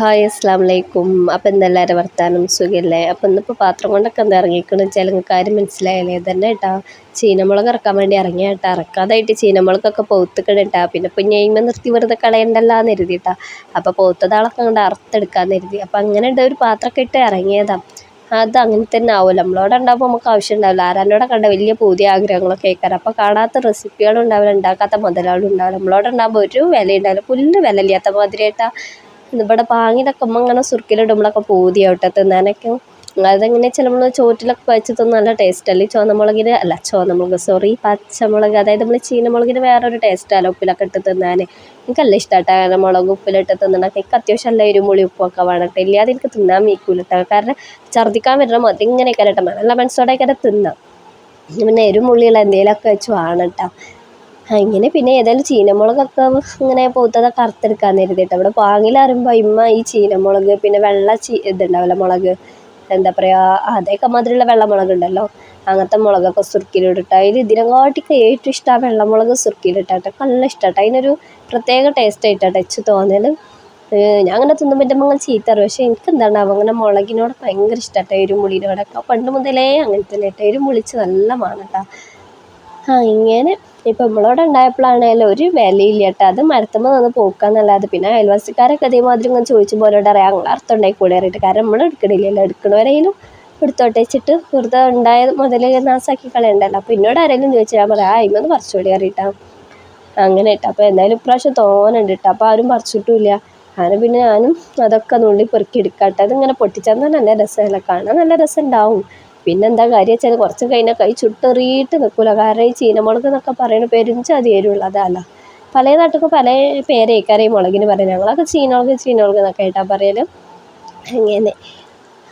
Hi അസ്സാം വലൈക്കും അപ്പം എന്തെല്ലാവരും വർത്താനം സുഖമില്ലേ അപ്പം ഇന്നിപ്പോൾ പാത്രം കൊണ്ടൊക്കെ എന്താ ഇറങ്ങിക്കണം ചിലങ്ങ് കാര്യം മനസ്സിലായാലേ തന്നെ കേട്ടാ ചീനമുളക് ഇറക്കാൻ വേണ്ടി ഇറങ്ങിയ കേട്ടാ ഇറക്കാതായിട്ട് ചീനമുളകൊക്കെ പൗത്തുക്കണം കേട്ടോ പിന്നെ ഇപ്പം ഞെയ്മ നിർത്തി വെറുതെ കളയണ്ടല്ലോ എന്ന് കേട്ടോ അപ്പോൾ പൗത്തതാളൊക്കെ അങ്ങോട്ട് അറുത്തെടുക്കാമെന്ന് കരുതി. അപ്പം അങ്ങനെ ഒരു പാത്രമൊക്കെ ഇട്ട് ഇറങ്ങിയതാ. അത് അങ്ങനെ തന്നെ ആവുമല്ലോ നമ്മളോടെ ഉണ്ടാകുമ്പോൾ നമുക്ക് ആവശ്യം ഉണ്ടാവില്ല. ആരാനോടെ കണ്ട വലിയ പുതിയ ആഗ്രഹങ്ങളൊക്കെ കേൾക്കാറ് അപ്പോൾ കാണാത്ത റെസിപ്പികളും ഉണ്ടാവില്ല. ഉണ്ടാക്കാത്ത മുതലാളും ഉണ്ടാവില്ല. നമ്മളോടെ ഉണ്ടാകുമ്പോൾ ഒരു വില ഉണ്ടാവില്ല. പുല്ല് വില ഇല്ലാത്ത മാതിരിയായിട്ടാ ഇവിടെ പാങ്ങിലൊക്കെ അമ്മ ഇങ്ങനെ സുർക്കിലിടുമ്പോഴൊക്കെ പൂതിയാവട്ടെ തിന്നാനൊക്കെ. അതെങ്ങനെ ചില നമ്മൾ ചോറ്റിലൊക്കെ വെച്ച് തിന്നാൻ നല്ല ടേസ്റ്റ് അല്ലേ? ചുവന്നമുളകിന് അല്ല ചുവന്നമുളക് സോറി പച്ചമുളക് അതായത് നമ്മൾ ചീനമുളകിന് വേറൊരു ടേസ്റ്റാണ് ഉപ്പിലൊക്കെ ഇട്ട് തിന്നാൻ എനിക്കല്ല ഇഷ്ടമായിട്ടാണ് മുളക് ഉപ്പിലിട്ട് തിന്നണൊക്കെ എനിക്ക് അത്യാവശ്യം നല്ല എരുമുളി ഉപ്പൊക്കെ വേണട്ടെ ഇല്ലാതെ എനിക്ക് തിന്നാൻ മീക്കൂലിട്ടോ കാരണം ഛർദ്ദിക്കാൻ വരുന്ന മതി ഇങ്ങനെയൊക്കെ കേട്ടോ നല്ല മനസ്സോടെയൊക്കെ തിന്നാം. പിന്നെ എരുമുള്ളിയുള്ള എന്തെങ്കിലുമൊക്കെ വെച്ച് വേണം കേട്ടോ അങ്ങനെ പിന്നെ ഏതായാലും ചീനമുളകൊക്കെ ഇങ്ങനെ പൂത്തതൊക്കെ അറുത്തെടുക്കാമെന്ന് കരുതിയിട്ട്. അവിടെ പാങ്ങിലറിയുമ്പോൾ ഇമ്മ ഈ ചീനമുളക് പിന്നെ വെള്ള ചീ ഇതുണ്ടാവില്ല മുളക് എന്താ പറയുക അതേക്കെ മാതിരിയുള്ള വെള്ളമുളക് ഉണ്ടല്ലോ അങ്ങനത്തെ മുളകൊക്കെ സുർക്കിയിലിട്ടിട്ട് അതിൽ ഇതിനെക്കാട്ടിക്ക് ഏറ്റവും ഇഷ്ടം ആ വെള്ളമുളക് സുർക്കിലിട്ടാട്ടെ നല്ല ഇഷ്ടമാട്ടെ അതിനൊരു പ്രത്യേക ടേസ്റ്റ് ആയിട്ടാ ടച്ച് തോന്നൽ ഞാൻ അങ്ങനെ തിന്നുമ്പോൾ എന്റെ മകൾ ചീത്തറു പക്ഷേ എനിക്ക് എന്താണ് അങ്ങനെ മുളകിനോട് ഭയങ്കര ഇഷ്ടമാട്ടെ എരുമുളിനോടൊക്കെ. പണ്ട് മുതലേ അങ്ങനെ തന്നെ കേട്ടോ എരുമുളിച്ച് നല്ല മണം ഇങ്ങനെ. ഇപ്പം നമ്മളോട് ഉണ്ടായപ്പോഴാണേലും ഒരു വിലയില്ല കേട്ടോ. അത് മരത്തുമ്പോൾ നിന്ന് പോക്കാന്നല്ലാതെ. പിന്നെ അയൽവാസിക്കാരൊക്കെ അതേമാതിരി ഇങ്ങനെ ചോദിച്ചു പോലെ അറിയാം. അങ്ങനെ അർത്ഥം ഉണ്ടായി കൂടെ അറിയിട്ട് കാരണം നമ്മൾ എടുക്കണില്ലല്ലോ. എടുക്കണവരെയും എടുത്തോട്ടെ വെച്ചിട്ട് വെറുതെ ഉണ്ടായ മുതൽ നാസാക്കി കളയണ്ടല്ലോ. അപ്പോൾ എന്നോട് ആരെങ്കിലും ചോദിച്ചാൽ ഞാൻ പറയാം. ആ ഇമ്മന്ന് പറിച്ചോടി അറിയിട്ടാ. അങ്ങനെ ഇട്ടാ അപ്പോൾ എന്തായാലും ഇപ്രാവശ്യം തോനുണ്ട് കേട്ടോ. അപ്പോൾ ആരും പറിച്ചിട്ടുമില്ല. അങ്ങനെ പിന്നെ ഞാനും അതൊക്കെ നുള്ളി പെറുക്കി എടുക്കാട്ടെ. അതിങ്ങനെ പൊട്ടിച്ചാൽ നല്ല രസമല്ല? കാണാൻ നല്ല രസം ഉണ്ടാവും പിന്നെന്താ കാര്യം വെച്ചാൽ കുറച്ച് കഴിഞ്ഞാൽ കൈ ചുട്ടെറിയിട്ട് നിൽക്കില്ല കാരണം ഈ ചീനമുളക് എന്നൊക്കെ പറയുന്ന പെരുഞ്ചാതി എരിവുള്ളതല്ല പല നാട്ടിലും പല പേരേക്കാരെ ഈ മുളകിന് പറയുന്നത്. ഞങ്ങളൊക്കെ ചീനമുളക് ചീനമുളക് എന്നൊക്കെ ആയിട്ടാണ് പറയൽ അങ്ങനെ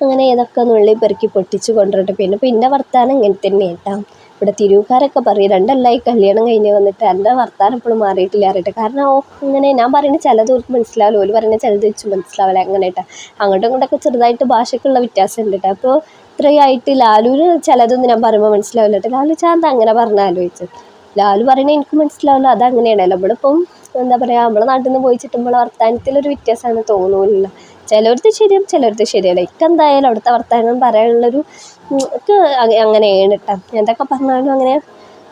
അങ്ങനെ ഇതൊക്കെ നുള്ളി പെറുക്കി പൊട്ടിച്ച് കൊണ്ടുവരട്ടെ പിന്നെ പിന്നെ എന്റെ വർത്താനം ഇങ്ങനെ തന്നെ കേട്ടോ. ഇവിടെ തിരുവുകാരൊക്കെ പറയും രണ്ടല്ലായി കല്യാണം കഴിഞ്ഞ് വന്നിട്ട് എന്റെ വർത്താനം ഇപ്പോഴും മാറിയിട്ടില്ല അറിയട്ടെ കാരണം ഇങ്ങനെ ഞാൻ പറയുന്ന ചിലത് ഓർക്ക് മനസ്സിലാവില്ല. ഓൽ പറയുന്നത് ചിലത് വെച്ച് മനസ്സിലാവില്ല. അങ്ങനെ കേട്ടോ. അങ്ങോട്ടും ഇങ്ങോട്ടൊക്കെ ചെറുതായിട്ട് ഭാഷയ്ക്കുള്ള വ്യത്യാസം ഉണ്ട് കേട്ടോ. അപ്പോൾ ഇത്രയായിട്ട് ലാലുവിന് ചിലതൊന്നും ഞാൻ പറയുമ്പോൾ മനസ്സിലാവില്ല കേട്ടോ ലാലു ചാന്ത അങ്ങനെ പറഞ്ഞ ആലോചിച്ചു ലാലു പറയണത് എനിക്ക് മനസ്സിലാവില്ല അത് അങ്ങനെയാണല്ലോ നമ്മളിപ്പം എന്താ പറയുക നമ്മളെ നാട്ടിൽ നിന്ന് പോയിച്ചിട്ട് നമ്മളെ വർത്തമാനത്തിലൊരു വ്യത്യാസമാണ് തോന്നുന്നില്ല ചിലവർക്ക് ശരിയാവും ചിലവർക്ക് ശരിയല്ല. എനിക്ക് എന്തായാലും അവിടുത്തെ വർത്തമാനം പറയാനുള്ളൊരു അങ്ങനെയാണ് കേട്ടോ എന്തൊക്കെ പറഞ്ഞാലും അങ്ങനെ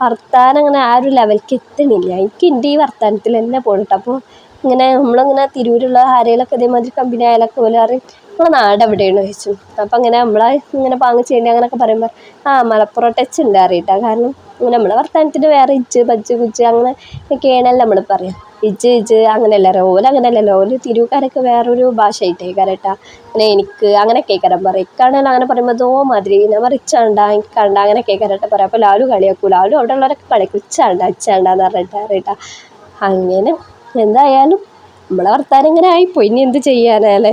വർത്താനം അങ്ങനെ ആ ഒരു ലെവലിലേക്ക് എത്തണില്ല. എനിക്ക് എന്റെ ഈ വർത്താനത്തിൽ തന്നെ പോകണം അപ്പോൾ ഇങ്ങനെ നമ്മളിങ്ങനെ തിരൂരുള്ള ആരെങ്കിലൊക്കെ ഇതേമാതിരി കമ്പനി ആയാലൊക്കെ പോലെ പറയും നമ്മളെ നാട് എവിടെയാണ് ചോദിച്ചു. അപ്പം അങ്ങനെ നമ്മളെ ഇങ്ങനെ പാങ്ങ് ചെയ്യേണ്ടി അങ്ങനെയൊക്കെ പറയുമ്പോൾ ആ മലപ്പുറം ടച്ച് ഉണ്ട് അറിയിട്ടാ. കാരണം ഇങ്ങനെ നമ്മളെ വർത്തമാനത്തിന് വേറെ ഇജ്ജ് ബജ്ജ് കുജ്ജ് അങ്ങനെ ഒക്കെയാണല്ലോ നമ്മൾ പറയാം. ഇജ്ജ് ഇജ്ജ് അങ്ങനെയല്ല ഓല അങ്ങനെയല്ലല്ലോ. ഓൽ തിരുവുകാരൊക്കെ വേറൊരു ഭാഷ ആയിട്ടേ കരട്ടാ അങ്ങനെ എനിക്ക് അങ്ങനെയൊക്കെ കരം പറയും. ഇക്കാണെങ്കിൽ അങ്ങനെ പറയുമ്പോൾ ദോ മാതിരി ഞാൻ പറയും ഇച്ചാണ്ട കണ്ട അങ്ങനെയൊക്കെ കരട്ടെ പറയാം. അപ്പോൾ ലാലു കളിയാക്കൂ. ലാലു അവിടെ ഉള്ളവരൊക്കെ കളിയാക്കും ഇച്ചാണ്ട ഇച്ചാണ്ടെന്ന് പറഞ്ഞിട്ട് അറിയട്ടാ. അങ്ങനെ എന്തായാലും നമ്മളെ വർത്താനം ഇങ്ങനെ ആയിപ്പോയി. ഇനി എന്ത് ചെയ്യാനല്ലേ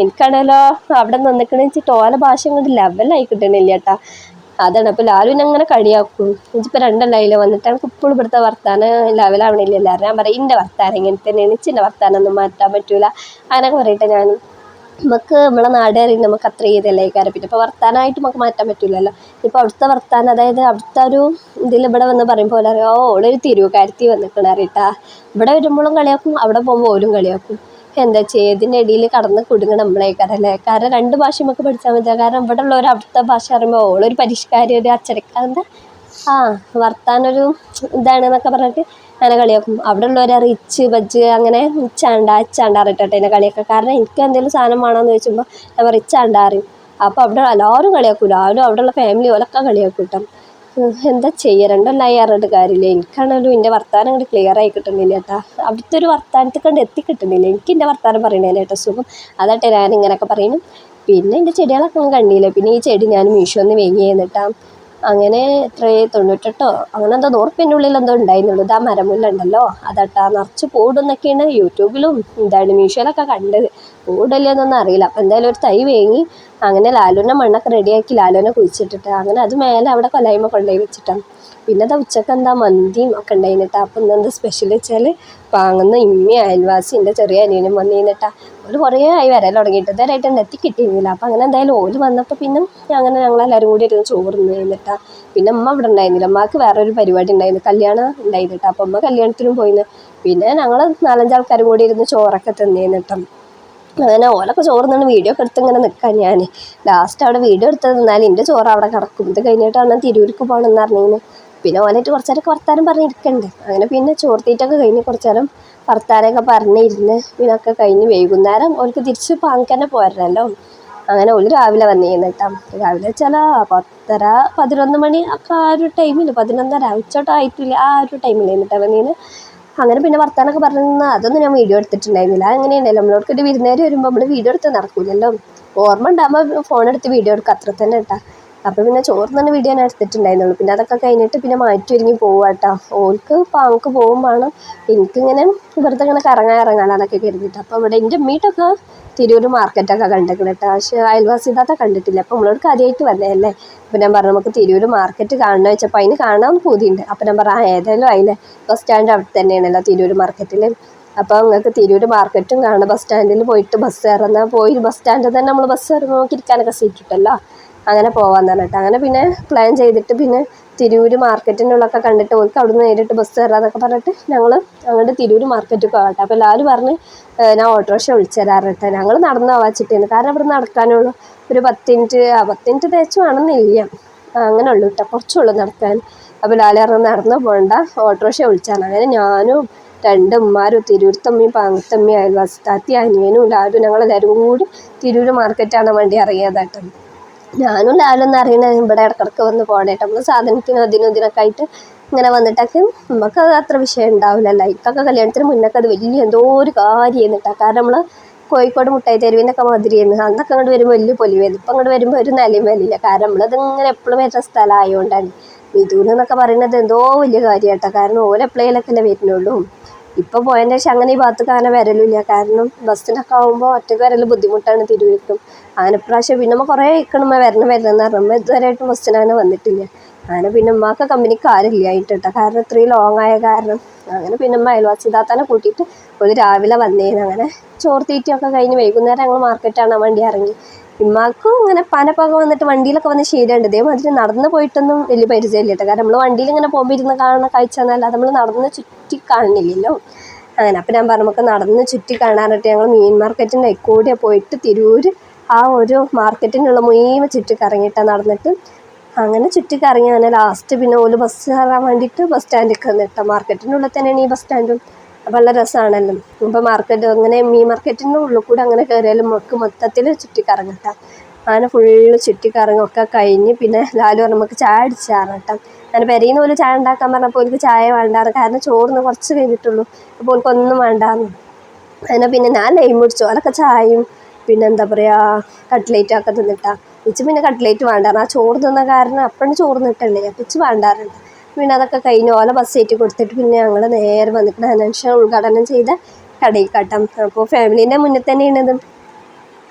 എനിക്കാണല്ലോ അവിടെ നിന്നിക്കണെന്ന് വെച്ചിട്ട് ഓല ഭാഷ കൊണ്ട് ലെവലായി കിട്ടണില്ല കേട്ടാ അതാണ് അപ്പോൾ ലാലുവിനെ അങ്ങനെ കളിയാക്കും. എനിക്കിപ്പോൾ രണ്ടല്ലായില്ല വന്നിട്ട്? എനിക്ക് ഇപ്പോഴും ഇവിടുത്തെ വർത്താനം ലെവലാവണില്ല എല്ലാവരും ഞാൻ പറയും എന്റെ വർത്താനം ഇങ്ങനെ തന്നെയാണ്. ഇച്ചിന്റെ വർത്താനം ഒന്നും മാറ്റാൻ പറ്റൂല. അങ്ങനെ പറയട്ടെ ഞാൻ. നമുക്ക് നമ്മളെ നാട് അറിയുന്നത് നമുക്ക് അത്ര ചെയ്തല്ലേ കാര്യം പിന്നെ ഇപ്പോൾ വർത്താനമായിട്ട് നമുക്ക് മാറ്റാൻ പറ്റില്ലല്ലോ ഇപ്പോൾ അവിടുത്തെ വർത്താനം അതായത് അവിടുത്തെ ഒരു ഇതിൽ ഇവിടെ വന്ന് പറയുമ്പോൾ അറിയാം ഓ ഓളൊരു തിരുവുകാരത്തി കാര്യത്തിൽ അറിയട്ടാ ഇവിടെ വരുമ്പോഴും കളിയാക്കും അവിടെ പോകുമ്പോൾ ഓലും കളിയാക്കും. എന്താ ചെയ്യുക ഇതിന്റെ ഇടയിൽ കടന്ന് കുടുങ്ങണം നമ്മളേക്കാരല്ലേ കാരണം രണ്ട് ഭാഷ നമുക്ക് പഠിച്ചാൽ മതി കാരണം ഇവിടെ ഉള്ളവർ അവിടുത്തെ ഭാഷ അറിയുമ്പോൾ ഓളൊരു പരിഷ്കാരി ഒരു അച്ചടക്ക എന്താ? ആ വർത്താനൊരു ഇതാണ് എന്നൊക്കെ പറഞ്ഞിട്ട് അങ്ങനെ കളിയാക്കും. അവിടെ ഉള്ളവരെ റിച്ച് ബജ്ജ് അങ്ങനെ ഇച്ചാണ്ട ഇച്ചാണ്ട അറിയിട്ടെ എന്നെ കളിയാക്കുക കാരണം എനിക്ക് എന്തെങ്കിലും സാധനം വേണമെന്ന് ചോദിച്ചുമ്പോൾ പറയും ഇച്ചാണ്ട അറിയും അപ്പോൾ അവിടെ എല്ലാവരും കളിയാക്കൂല. ആരും അവിടെയുള്ള ഫാമിലി ഓലൊക്കെ കളിയാക്കും കേട്ടോ. എന്താ ചെയ്യുക അല്ല അറിഞ്ഞിട്ട് കാര്യമില്ല? എനിക്കാണെങ്കിലും എന്റെ വർത്താനം അങ്ങോട്ട് ക്ലിയർ ആയി കിട്ടുന്നില്ല കേട്ടോ അവിടുത്തെ ഒരു വർത്താനത്തിൽ കണ്ട് എത്തിക്കിട്ടുന്നില്ല എനിക്ക് എന്റെ വർത്താനം പറയണേനെ കേട്ടോ സുഖം. അതാട്ടെ ഞാൻ ഇങ്ങനെയൊക്കെ പറയുന്നു പിന്നെ എന്റെ ചെടികളൊക്കെ ഒന്നും കണ്ടില്ല. പിന്നെ ഈ ചെടി ഞാൻ മീഷോന്ന് വാങ്ങിയെന്നിട്ടാ അങ്ങനെ എത്രയേ തൊണ്ണൂറ്റെട്ടോ അങ്ങനെ എന്താ നൂറുപ്യന്റെ ഉള്ളിൽ എന്തോ ഉണ്ടായിരുന്നുള്ളൂ. ഇതാ മരമുല്ല ഉണ്ടല്ലോ അതാട്ടാ നിറച്ച് പൂടുന്നൊക്കെയാണ് യൂട്യൂബിലും എന്താണ് മീഷോയിലൊക്കെ കണ്ടത്. പൂടില്ലെന്നൊന്നും അറിയില്ല. അപ്പം എന്തായാലും ഒരു തൈ വേങ്ങി അങ്ങനെ ലാലുവിന്റെ മണ്ണൊക്കെ റെഡിയാക്കി ലാലുവിനെ കുഴിച്ചിട്ടിട്ട് അങ്ങനെ അത് മേലെ അവിടെ കൊലായ്മ കൊണ്ടുപോയി വെച്ചിട്ടാണ് പിന്നെ അത് ഉച്ചയ്ക്ക് എന്താ മന്തിയും ഒക്കെ ഉണ്ടായിരുന്നിട്ടാ അപ്പം ഇന്നെന്താ സ്പെഷ്യൽ വെച്ചാൽ വാങ്ങുന്ന ഇമ്മി അയൽവാസി എന്റെ ചെറിയ അനിയനും വന്നിരുന്നിട്ടാ ഒരു കുറേ ആയി വരാൻ തുടങ്ങിയിട്ട് ഇതുവരെയായിട്ട് എന്നെ എത്തി കിട്ടിയിരുന്നില്ല അപ്പം അങ്ങനെ എന്തായാലും ഓൽ വന്നപ്പോൾ പിന്നെ അങ്ങനെ ഞങ്ങളെല്ലാവരും കൂടി ഇരുന്ന് ചോറ് കഴിഞ്ഞിട്ടാ പിന്നെ അമ്മ ഇവിടെ ഉണ്ടായിരുന്നില്ല. അമ്മയ്ക്ക് വേറൊരു പരിപാടി ഉണ്ടായിരുന്നു കല്യാണം ഉണ്ടായിരുന്നിട്ടാ അപ്പം അമ്മ കല്യാണത്തിനും പോയിന്ന് പിന്നെ ഞങ്ങൾ നാലഞ്ചാൾക്കാരും കൂടി ഇരുന്ന് ചോറൊക്കെ തിന്നിരുന്നിട്ടാ അങ്ങനെ ഓലൊക്കെ ചോറ് നിന്ന് വീഡിയോ ഒക്കെ എടുത്ത് ഇങ്ങനെ നിൽക്കാൻ ഞാൻ ലാസ്റ്റ് അവിടെ വീഡിയോ എടുത്ത് നിന്നാൽ എന്റെ ചോറ് അവിടെ കിടക്കും. ഇത് കഴിഞ്ഞിട്ടാണ് തിരൂർക്ക് പോകണമെന്ന് പറഞ്ഞിരുന്നു പിന്നെ ഓനായിട്ട് കുറച്ച് നേരമൊക്കെ വർത്താനം പറഞ്ഞിരിക്കണ്ട്. അങ്ങനെ പിന്നെ ചോർത്തിയിട്ടൊക്കെ കഴിഞ്ഞ് കുറച്ച് നേരം വർത്താനമൊക്കെ പറഞ്ഞിരുന്ന്. പിന്നെ ഒക്കെ കഴിഞ്ഞ് വൈകുന്നേരം ഓർക്ക് തിരിച്ച് പാങ്ക് തന്നെ പോരണല്ലോ അങ്ങനെ ഒരു രാവിലെ വന്നിരുന്നു കേട്ടോ. രാവിലെ വെച്ചാൽ പത്തര പതിനൊന്ന് മണി ഒക്കെ ആ ഒരു ടൈമിൽ പതിനൊന്നര ഉച്ചോട്ടം ആയിട്ടില്ല ആ ഒരു ടൈമിൽ എന്നിട്ടാ വന്നീന് അങ്ങനെ പിന്നെ വർത്താനൊക്കെ പറഞ്ഞു അതൊന്നും ഞാൻ വീഡിയോ എടുത്തിട്ടുണ്ടായിരുന്നില്ല. അങ്ങനെയുണ്ടല്ലോ നമ്മളോടൊക്കെ ഒരു വിരുന്നേര് വരുമ്പോൾ നമ്മൾ വീഡിയോ എടുത്ത് നടക്കൂലല്ലോ. ഓർമ്മ ഉണ്ടാകുമ്പോൾ ഫോൺ എടുത്ത് വീഡിയോ എടുക്കുക അത്ര തന്നെ കേട്ടോ. അപ്പോൾ പിന്നെ ചോറ് തന്നെ വീഡിയോ ഞാൻ എടുത്തിട്ടുണ്ടായിരുന്നുള്ളൂ. പിന്നെ അതൊക്കെ കഴിഞ്ഞിട്ട് പിന്നെ മാറ്റി ഒരുങ്ങി പോവാട്ടോ ഓൾക്ക് പാങ്ക് പോകും വേണം. എനിക്കിങ്ങനെ വെറുതെ ഇങ്ങനെ കറങ്ങാൻ ഇറങ്ങാനൊക്കെ കരുതിയിട്ട് അപ്പോൾ ഇവിടെ എന്റെ അമ്മീട്ടൊക്കെ തിരൂർ മാർക്കറ്റൊക്കെ കണ്ടിട്ടുണ്ട് കേട്ടോ പക്ഷേ അയൽവാസിതാത്ത കണ്ടിട്ടില്ല. അപ്പോൾ നമ്മളോട് ആദ്യമായിട്ട് വന്നതല്ലേ അപ്പോൾ ഞാൻ പറഞ്ഞു നമുക്ക് തിരൂർ മാർക്കറ്റ് കാണണം വെച്ചപ്പോൾ അതിന് കാണാൻ പൂതിയുണ്ട്. അപ്പോൾ ഞാൻ പറഞ്ഞു ഏതായാലും അതിലെ ബസ് സ്റ്റാൻഡ് അവിടെ തന്നെയാണല്ലോ തിരൂർ മാർക്കറ്റിൽ അപ്പോൾ നിങ്ങൾക്ക് തിരൂർ മാർക്കറ്റും കാണാം ബസ് സ്റ്റാൻഡിൽ പോയിട്ട് ബസ് ഇറങ്ങാൻ പോയി ബസ് സ്റ്റാൻഡിൽ തന്നെ നമ്മൾ ബസ് ഇറങ്ങി നോക്കി ഇരിക്കാനൊക്കെ സീറ്റ് കിട്ടുമല്ലോ അങ്ങനെ പോകാൻ പറഞ്ഞിട്ട്. അങ്ങനെ പിന്നെ പ്ലാൻ ചെയ്തിട്ട് പിന്നെ തിരൂർ മാർക്കറ്റിനുള്ളൊക്കെ കണ്ടിട്ട് ഓർക്ക് അവിടുന്ന് നേരിട്ട് ബസ് കയറാന്നൊക്കെ പറഞ്ഞിട്ട് ഞങ്ങൾ അങ്ങോട്ട് തിരൂർ മാർക്കറ്റിൽ പോകട്ടെ. അപ്പോൾ എല്ലാവരും പറഞ്ഞ് ഞാൻ ഓട്ടോറിക്ഷ വിളിച്ചു തരാറിട്ട് ഞങ്ങൾ നടന്ന് പോവാച്ചിട്ടാണ് കാരണം ഇവിടെ നടക്കാനുള്ളൂ ഒരു പത്ത് മിനിറ്റ് പത്ത് മിനിറ്റ് തേച്ച് വേണമെന്നില്ല. അങ്ങനെ ഉള്ളൂ കേട്ടോ കുറച്ചുള്ളൂ നടക്കാൻ. അപ്പോൾ ലാലി പറഞ്ഞ് നടന്നു പോകണ്ട ഓട്ടോറിക്ഷ വിളിച്ചാണ്. അങ്ങനെ ഞാനും രണ്ട് ഉമ്മാരും തിരൂർത്തമ്മയും പാങ്ങത്തമ്മയും അയൽവാസിത്താത്തി അനിയനും ലാലും ഞങ്ങളെല്ലാവരും കൂടി തിരൂർ മാർക്കറ്റാണ് വേണ്ടി ഇറങ്ങിയതാട്ടോ. ഞാനും ലാലൊന്നും അറിയണ ഇവിടെ ഇടക്കിടക്ക് വന്ന് പോണേട്ട്. നമ്മൾ സാധനത്തിനും അതിനും ഇതിനൊക്കെ ആയിട്ട് ഇങ്ങനെ വന്നിട്ടൊക്കെ നമുക്ക് അത് അത്ര വിഷയം ഉണ്ടാവില്ലല്ലോ. ഇപ്പൊക്കെ കല്യാണത്തിന് മുന്നൊക്കെ അത് വലിയ എന്തോ ഒരു കാര്യം കേട്ടോ കാരണം നമ്മൾ കോഴിക്കോട് മുട്ടായി തെരുവിനൊക്കെ മാതിരിയായിരുന്നു. അന്നൊക്കെ അങ്ങോട്ട് വരുമ്പോൾ വലിയ പൊലിവായിരുന്നു. ഇപ്പം അങ്ങോട്ട് വരുമ്പോൾ ഒരു നിലയും വലിയില്ല. കാരണം നമ്മളത് ഇങ്ങനെ എപ്പോഴും വരുന്ന സ്ഥലമായതുകൊണ്ടാണ് മിഥുനെന്നൊക്കെ പറയുന്നത് എന്തോ വലിയ കാര്യമാട്ടോ കാരണം ഓരോ എപ്പോഴേലൊക്കെ അല്ലേ വരുന്നുള്ളൂ. ഇപ്പോൾ പോയതിന് ശേഷം അങ്ങനെ ഈ ഭാഗത്തേക്ക് അങ്ങനെ വരലില്ല. കാരണം ബസ്സിനൊക്കെ ആകുമ്പോൾ ഒറ്റയ്ക്ക് വരൽ ബുദ്ധിമുട്ടാണ് തിരുവിക്കും അങ്ങനെ പ്രാവശ്യം പിന്നെ നമ്മൾ കുറേ ഇക്കണമ്മ വരണം വരണം എന്ന് പറഞ്ഞാൽ ഇതുവരെയായിട്ടും ബസ്സിനങ്ങനെ വന്നിട്ടില്ല. അങ്ങനെ പിന്നെ ഉമ്മാക്ക് കമ്പനിക്ക് ആരില്ല ആയിട്ട് കേട്ടോ കാരണം ഇത്രയും ലോങ് ആയ കാരണം. അങ്ങനെ പിന്നെ ഉമ്മ അയൽവാസി കൂട്ടിയിട്ട് ഒരു രാവിലെ വന്നേന്ന് അങ്ങനെ ചോർത്തീറ്റൊക്കെ കഴിഞ്ഞ് വൈകുന്നേരം ഞങ്ങൾ മാർക്കറ്റാണ് വണ്ടി ഇറങ്ങി. ഉമ്മാക്കും ഇങ്ങനെ പനപ്പൊക്കെ വന്നിട്ട് വണ്ടിയിലൊക്കെ വന്ന് ശീലമുണ്ട്. ഇതേമാതിരി നടന്ന് പോയിട്ടൊന്നും വലിയ പരിചയമില്ല കേട്ടോ. കാരണം നമ്മൾ വണ്ടിയിൽ ഇങ്ങനെ പോകുമ്പോൾ ഇരുന്ന് കാണുന്ന കാഴ്ച എന്നല്ലാതെ നമ്മൾ നടന്ന് ചുറ്റി കാണുന്നില്ലല്ലോ അങ്ങനെ അപ്പം ഞാൻ പറഞ്ഞു നമുക്ക് നടന്ന് ചുറ്റി കാണാനായിട്ട് ഞങ്ങൾ മീൻ മാർക്കറ്റിന്റെ കൂടെ പോയിട്ട് തിരൂർ ആ ഒരു മാർക്കറ്റിനുള്ള മുഴുവൻ ചുറ്റി കറങ്ങിയിട്ടാണ് നടന്നിട്ട് അങ്ങനെ ചുറ്റി കറങ്ങി അങ്ങനെ ലാസ്റ്റ് പിന്നെ ഓൽ ബസ് കയറാൻ വേണ്ടിയിട്ട് ബസ് സ്റ്റാൻഡിൽ വന്നിട്ട് മാർക്കറ്റിനുള്ളിൽ തന്നെയാണ് ഈ ബസ് സ്റ്റാൻഡും നല്ല രസമാണല്ലോ ഇപ്പോൾ മാർക്കറ്റ് അങ്ങനെ മീൻ മാർക്കറ്റിന്റെ ഉള്ളിൽ കൂടെ അങ്ങനെ കയറിയാലും നമുക്ക് മൊത്തത്തിൽ ചുറ്റി കറങ്ങട്ടാം അങ്ങനെ ഫുള്ള് ചുറ്റി കറങ്ങൊക്കെ കഴിഞ്ഞ് പിന്നെ ലാലു പറഞ്ഞു നമുക്ക് ചായ അടിച്ച് കേട്ടോ ഞാൻ പെരയിൽ നിന്ന് ചായ ഉണ്ടാക്കാൻ പറഞ്ഞപ്പോൾ എനിക്ക് ചായ വേണ്ടാറ് കാരണം ചോറിന് കുറച്ച് കഴിഞ്ഞിട്ടുള്ളൂ അപ്പോൾ ഓർക്ക് ഒന്നും വേണ്ടാന്ന്. അങ്ങനെ പിന്നെ ഞാൻ ലൈം പിടിച്ചു അതൊക്കെ ചായയും പിന്നെ എന്താ പറയുക കട്ട്ലേറ്റ് ഒക്കെ തിന്നിട്ടാ. ഇച്ച് പിന്നെ കട്ട്ലേറ്റ് വേണ്ടാറ് ആ ചോറ് തിന്ന കാരണം അപ്പഴും ചോറ് നിട്ടല്ലേ അപ്പം ഇച്ച് വേണ്ടാറുണ്ട് പിന്നെ അതൊക്കെ കഴിഞ്ഞ്. ഓല ബസ് കയറ്റി കൊടുത്തിട്ട് പിന്നെ ഞങ്ങൾ നേരെ വന്നിട്ട് അനൻഷ ഉദ്ഘാടനം ചെയ്ത കടയിൽ കട്ടം. അപ്പോൾ ഫാമിലീന്റെ മുന്നിൽ തന്നെയാണിത്.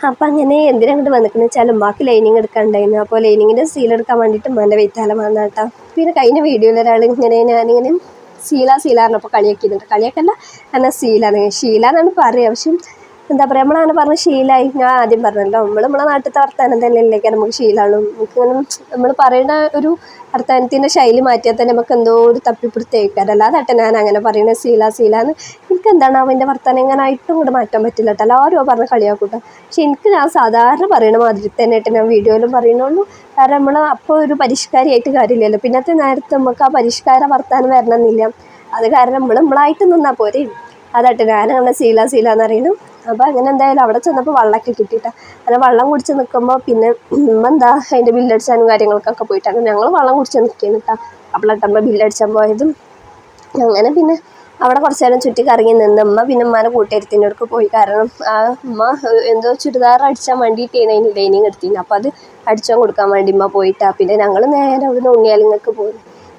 അപ്പം അങ്ങനെ എന്തിനാ അങ്ങോട്ട് വന്നിട്ടെന്ന് വെച്ചാൽ ഉമ്മാക്ക് ലൈനിങ് എടുക്കാനുണ്ടായിരുന്നു അപ്പോൾ ലൈനിങ്ങിന്റെ സീൽ എടുക്കാൻ വേണ്ടിയിട്ട് ഉമ്മാന്റെ വെയ്ത്താലം വന്ന കേട്ടോ പിന്നെ കഴിഞ്ഞ വീഡിയോയിൽ ഒരാൾ ഇങ്ങനെ ഞാനിങ്ങനെ സീല സീല കളിയാക്കിയിട്ടുണ്ട്. കളിയാക്കല്ല എന്നാൽ സീലാണ്. ഷീല എന്നാണ് പറയുക. പക്ഷെ എന്താ പറയുക നമ്മളങ്ങനെ പറഞ്ഞ ശീലമായി ഞാൻ ആദ്യം പറഞ്ഞല്ലോ നമ്മൾ നമ്മളെ നാട്ടിലത്തെ വർത്താനം തന്നെയല്ലേ നമുക്ക് ശീലമാണ് നമുക്ക് നമ്മൾ പറയുന്ന ഒരു വർത്തമാനത്തിന്റെ ശൈലി മാറ്റിയാൽ തന്നെ നമുക്ക് എന്തോ ഒരു തപ്പിപ്പിടുത്തേക്കാരം. അല്ലാതെ ഞാൻ അങ്ങനെ പറയുന്നത് ശീല ശീല എന്ന് എനിക്ക് എന്താണ് അവന്റെ വർത്തമാനം ഇങ്ങനെ ആയിട്ടും കൂടെ മാറ്റാൻ പറ്റില്ല കേട്ടോ എല്ലാവരും പറഞ്ഞ കളിയാക്കൂട്ടോ. പക്ഷെ എനിക്ക് ഞാൻ സാധാരണ പറയണ മാതിരി തന്നെ ആയിട്ട് ഞാൻ വീഡിയോയിലും പറയുന്നുള്ളൂ. കാരണം നമ്മൾ അപ്പോൾ ഒരു പരിഷ്കാരിയായിട്ട് കാര്യമില്ലല്ലോ. പിന്നത്തെ നേരത്തെ നമുക്ക് ആ പരിഷ്കാര വർത്താനം വരണമെന്നില്ല. അത് കാരണം നമ്മൾ നമ്മളായിട്ട് നിന്നാൽ പോരെ. അതാട്ടെ ഞാനങ്ങനെ ശീല സീല എന്ന് പറയുന്നു. അപ്പോൾ അങ്ങനെ എന്തായാലും അവിടെ ചെന്നപ്പോൾ വെള്ളമൊക്കെ കിട്ടിയിട്ട്. അങ്ങനെ വള്ളം കുടിച്ച് നിൽക്കുമ്പോൾ പിന്നെ ഉമ്മ എന്താ അതിന്റെ ബില്ലടിച്ചാനും കാര്യങ്ങൾക്കൊക്കെ പോയിട്ടാണ്. ഞങ്ങൾ വെള്ളം കുടിച്ച് നിൽക്കുന്നു കേട്ടോ അപ്പോഴട്ടമ്മ ബില്ലടിച്ചാൻ പോയതും. അങ്ങനെ പിന്നെ അവിടെ കുറച്ച് നേരം ചുറ്റി കറങ്ങി നിന്ന് ഉമ്മ പിന്നെ ഉമ്മാനെ കൂട്ടുകാരത്തിന്റെ അടുക്ക് പോയി. കാരണം ആ ഉമ്മ എന്തോ ചുരിദാർ അടിച്ചാൻ വേണ്ടിയിട്ടാണ് അതിന് ലൈനിങ് എടുത്തിരുന്നത് അപ്പോൾ അത് അടിച്ചാൻ കൊടുക്കാൻ വേണ്ടി ഉമ്മ പോയിട്ടാണ് പിന്നെ ഞങ്ങൾ നേരെ അവിടുന്ന് ഉണ്ണിയാലിങ്ങൾക്ക് പോയി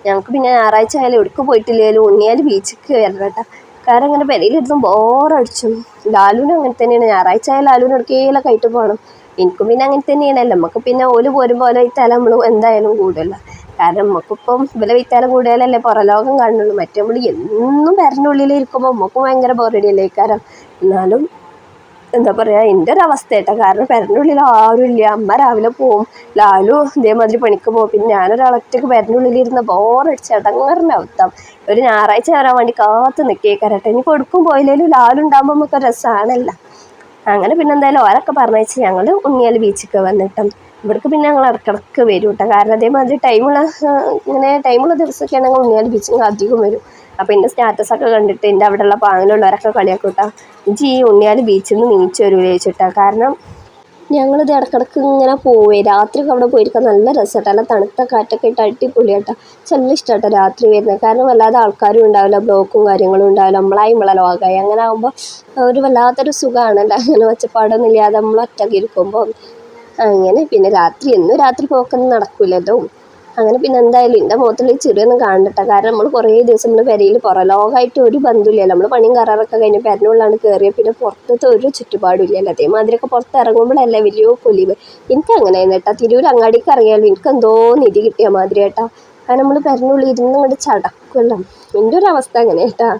ഞങ്ങൾക്ക് പിന്നെ ഞായറാഴ്ച ആയാലും എവിടേക്ക് പോയിട്ടില്ലെങ്കിലും ഉണ്ണിയാൽ ബീച്ചിക്ക് വരണം കേട്ടോ കാരണം അങ്ങനെ പെരയിലിരുന്ന് ബോറടിച്ചു ലാലുവിനും അങ്ങനെ തന്നെയാണ്. ഞായറാഴ്ച ആയ ലാലുവിന് എവിടേക്കെങ്കിലൊക്കെ ആയിട്ട് പോകണം എനിക്കും പിന്നെ അങ്ങനെ തന്നെയാണല്ലോ. നമുക്ക് പിന്നെ ഓൽ പോരുമ്പോൾ ഓല വിറ്റാലും നമ്മൾ എന്തായാലും കൂടുതല കാരണം നമുക്കിപ്പം ഇവലെ വിറ്റാലും കൂടുതലല്ലേ പുറലോകം കാണുള്ളൂ മറ്റേ നമ്മൾ എന്നും പെരനുള്ളിൽ ഇരിക്കുമ്പോൾ നമുക്കും ഭയങ്കര ബോറടിയല്ലേ കാരണം എന്നാലും എന്താ പറയുക എന്റെ ഒരു അവസ്ഥ കേട്ടോ കാരണം പെരനുള്ളിൽ ആരും ഇല്ല. അമ്മ രാവിലെ പോവും. ലാലു ഇതേമാതിരി പണിക്ക് പോകും പിന്നെ ഞാനൊരാളൊറ്റക്ക് പെരനുള്ളിൽ ഇരുന്ന് ബോറടിച്ച് അങ്ങനെ അവസ്ഥ ഒരു ഞായറാഴ്ച വരാൻ വേണ്ടി കാത്ത് നിൽക്കേക്കാരട്ടെ ഇനി കൊടുക്കും പോയില്ലേലും ലാലു ഉണ്ടാകുമ്പോൾ നമുക്ക് രസമാണല്ല അങ്ങനെ പിന്നെ എന്തായാലും ഓരൊക്കെ പറഞ്ഞയച്ച് ഞങ്ങൾ ഉണ്ണിയാൽ ബീച്ചിക്ക് വന്നിട്ടും. ഇവിടേക്ക് പിന്നെ ഞങ്ങൾ ഇടക്കിടക്ക് വരും കേട്ടോ കാരണം അതേമാതിരി ടൈമുള്ള ഇങ്ങനെ ടൈമുള്ള ദിവസമൊക്കെയാണ് ഞങ്ങൾ ഉണ്ണിയാൽ ബീച്ചിൽ അധികം വരും. അപ്പോൾ എന്റെ സ്റ്റാറ്റസൊക്കെ കണ്ടിട്ട് എന്റെ അവിടെയുള്ള പാങ്ങിലുള്ളവരൊക്കെ കളിയാക്കും കേട്ടോ ഇജ്ജ് ഈ ഉണ്ണിയാൽ ബീച്ചിൽ നിന്ന് നീച്ച് വരൂലേ ചോദിച്ചിട്ടാ. കാരണം ഞങ്ങളിത് ഇടക്കിടക്ക് ഇങ്ങനെ പോവേ. രാത്രിയൊക്കെ അവിടെ പോയിരിക്കാൻ നല്ല രസമാട്ടോ നല്ല തണുത്ത കാറ്റൊക്കെ ഇട്ട് അടിപൊളിയാട്ടോ. ചെല്ല ഇഷ്ടമാട്ടോ രാത്രി വരുന്നത്. കാരണം വല്ലാതെ ആൾക്കാരും ഉണ്ടാവില്ല. ബ്ലോക്കും കാര്യങ്ങളും ഉണ്ടാവില്ല. നമ്മളായി നമ്മളെ ലോകമായി അങ്ങനെ ആകുമ്പോൾ ഒരു വല്ലാത്തൊരു സുഖമാണല്ലോ അങ്ങനെ ഒച്ചപ്പാടൊന്നും ഇല്ലാതെ നമ്മൾ ഇരിക്കുമ്പോൾ അങ്ങനെ പിന്നെ രാത്രി എന്നും രാത്രി പോക്കൊന്നും നടക്കില്ലല്ലോ അങ്ങനെ പിന്നെ എന്തായാലും എന്റെ മുഖത്തിൽ ചെറിയൊന്നും കാണണ്ട കാരണം നമ്മൾ കുറേ ദിവസം നമ്മൾ പെരയിൽ പുറം ലോകമായിട്ട് ഒരു ബന്ധമില്ലല്ലോ നമ്മൾ പണിയും കറാറൊക്കെ കഴിഞ്ഞ് പെരനുള്ളിലാണ് കയറിയത് പിന്നെ പുറത്തത്തെ ഒരു ചുറ്റുപാടും ഇല്ലല്ലോ അതേമാതിരിയൊക്കെ പുറത്ത് ഇറങ്ങുമ്പോഴല്ലേ വലിയ പൊലിവ്. എനിക്ക് അങ്ങനെ കേട്ടോ തിരൂർ അങ്ങാടിക്ക് ഇറങ്ങിയാലും എനിക്ക് എന്തോ നിധി കിട്ടിയ മാതിരി കേട്ടോ കാരണം നമ്മൾ പെരനുള്ളിൽ ഇരുന്ന് കൊണ്ട് ചടക്കുമല്ലോ എന്റെ ഒരു അവസ്ഥ അങ്ങനെ കേട്ടോ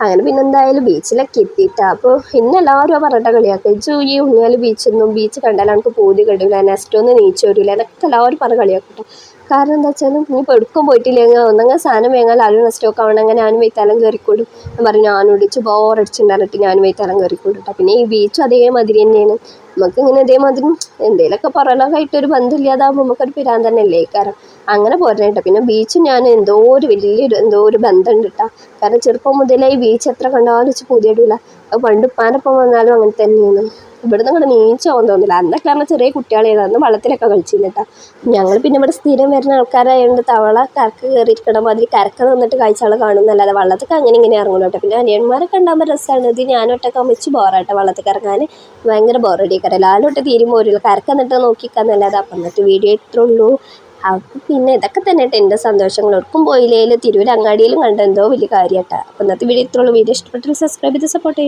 അങ്ങനെ പിന്നെ എന്തായാലും ബീച്ചിലൊക്കെ എത്തിയിട്ടാ. അപ്പോൾ ഇന്ന് എല്ലാവരും പറഞ്ഞിട്ട കളിയാക്കുക ഇച്ചു ഈ ഉണ്ണിയാൽ ബീച്ചൊന്നും ബീച്ച് കണ്ടാൽ നമുക്ക് പൂതി കണ്ടില്ല നെസ്റ്റൊന്നും നീച്ച് വരില്ല എന്നൊക്കെ എല്ലാവരും പറഞ്ഞ് കളിയാക്കട്ടോ കാരണം എന്താ വെച്ചാൽ ഇനിയിപ്പോൾ എടുക്കും പോയിട്ടില്ലെങ്കിൽ ഒന്നെങ്കിൽ സാധനം വേങ്ങാൻ ആരും സ്റ്റോക്ക് ആവണമെങ്കിൽ ഞാനും വെയ്ത്താലം കയറിക്കൊടും എന്ന് പറഞ്ഞു ഞാൻ ഇടിച്ച് ബോറടിച്ചിട്ടുണ്ടായിട്ട് ഞാനും വെയ്ത്താലം കയറിക്കൊടും കേട്ടോ പിന്നെ ഈ ബീച്ചും അതേമാതിരി തന്നെയാണ്. നമുക്ക് ഇങ്ങനെ ഇതേമാതിരി എന്തെങ്കിലുമൊക്കെ പുറലോകമായിട്ട് ഒരു ബന്ധമില്ലാതാകുമ്പോൾ നമുക്കൊരു പിരാൻ തന്നെ അല്ലേ? കാരണം അങ്ങനെ പോരണേട്ടോ പിന്നെ ബീച്ചും ഞാൻ എന്തോ ഒരു വലിയൊരു എന്തോ ഒരു ബന്ധമുണ്ട് കേട്ടോ കാരണം ചെറുപ്പം മുതലേ ഈ ബീച്ച് എത്ര കണ്ടാലും വെച്ച് പുതിയിടില്ല അത് പണ്ട് ഉപ്പാനൊപ്പം വന്നാലും അങ്ങനെ തന്നെയാണ്. ഇവിടുന്ന് നീച്ച പോകാൻ തോന്നില്ല അന്നൊക്കെ പറഞ്ഞാൽ ചെറിയ കുട്ടികളായിരുന്നു. വെള്ളത്തിലൊക്കെ കളിച്ചിരുന്നു കേട്ടോ ഞങ്ങൾ പിന്നെ ഇവിടെ സ്ഥിരം വരുന്ന ആൾക്കാരായതുകൊണ്ട് തവള കരക്ക് കയറിയിരിക്കണ മാതിരി കരക്ക് നിന്നിട്ട് കാഴ്ചകൾ കാണുന്നല്ലാതെ വള്ളത്തൊക്കെ അങ്ങനെ ഇങ്ങനെ ഇറങ്ങുള്ളൂ പിന്നെ അനിയന്മാരൊക്കെ ഉണ്ടാകുമ്പോൾ രസമാണ് ഇത് ഞാനൊട്ടൊക്കെ വെച്ച് ബോറാട്ടോ വള്ളത്തിൽ ഇറങ്ങാൻ. ഭയങ്കര ബോറടിക്കാറ് ലാലോട്ട് തീരുമ്പോൾ ഒരു കരക്ക് നിന്നിട്ട് നോക്കിക്കാന്നല്ലാതെ അപ്പം എന്നിട്ട് വീഡിയോ ഇത്രേ ഉള്ളൂ. അപ്പം പിന്നെ ഇതൊക്കെ തന്നെ എന്റെ സന്തോഷങ്ങൾ. ഒർക്കും പോയില്ലേലും തിരുവരങ്ങാടിയിലും കണ്ടെന്തോ വലിയ കാര്യമായിട്ടാണ് അപ്പം ഇന്നത്തെ വീഡിയോ ഇത്രയുള്ളൂ വീഡിയോ ഇഷ്ടപ്പെട്ടൊരു സബ്സ്ക്രൈബ് ചെയ്ത് സപ്പോർട്ട് ചെയ്യും.